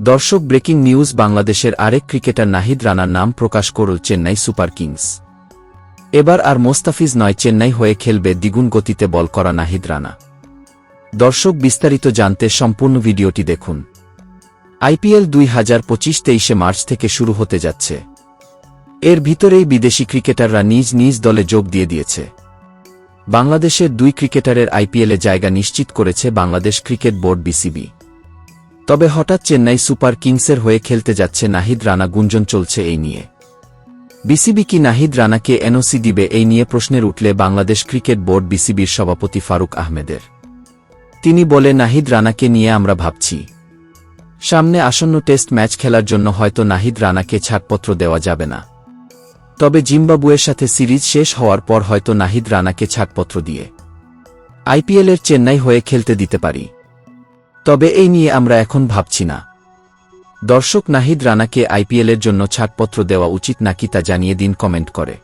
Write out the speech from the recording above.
দর্শক breaking news বাংলাদেশের আরেক ক্রিকেটার নাহিদ রানার নাম প্রকাশ করল চেন্নাই সুপার কিংস। এবার আর মোস্তাফিজ নয়, চেন্নাই হয়ে খেলবে দ্বিগুণ গতিতে বল করা নাহিদ রানা। দর্শক বিস্তারিত জানতে সম্পূর্ণ ভিডিওটি দেখুন। আইপিএল দুই হাজার পঁচিশ তেইশে মার্চ থেকে শুরু হতে যাচ্ছে। এর ভিতরেই বিদেশি ক্রিকেটাররা নিজ নিজ দলে যোগ দিয়ে দিয়েছে। বাংলাদেশের দুই ক্রিকেটারের আইপিএলে জায়গা নিশ্চিত করেছে বাংলাদেশ ক্রিকেট বোর্ড বিসিবি। তবে হঠাৎ চেন্নাই সুপার কিংসের হয়ে খেলতে যাচ্ছে নাহিদ রানা, গুঞ্জন চলছে এই নিয়ে। বিসিবি কি নাহিদ রানাকে এনওসি দিবে এই নিয়ে প্রশ্নের উঠলে বাংলাদেশ ক্রিকেট বোর্ড বিসিবির সভাপতি ফারুক আহমেদের। তিনি বলে, নাহিদ রানাকে নিয়ে আমরা ভাবছি। সামনে আসন্ন টেস্ট ম্যাচ খেলার জন্য হয়তো নাহিদ রানাকে ছাড়পত্র দেওয়া যাবে না। তবে জিম্বাবুয়ের সাথে সিরিজ শেষ হওয়ার পর হয়তো নাহিদ রানাকে ছাড়পত্র দিয়ে আইপিএলের চেন্নাই হয়ে খেলতে দিতে পারি। তবে এই নিয়ে আমরা এখন ভাবছি না। দর্শক নাহিদ রানাকে আইপিএলের জন্য ছাড়পত্র দেওয়া উচিত নাকি তা জানিয়ে দিন কমেন্ট করে।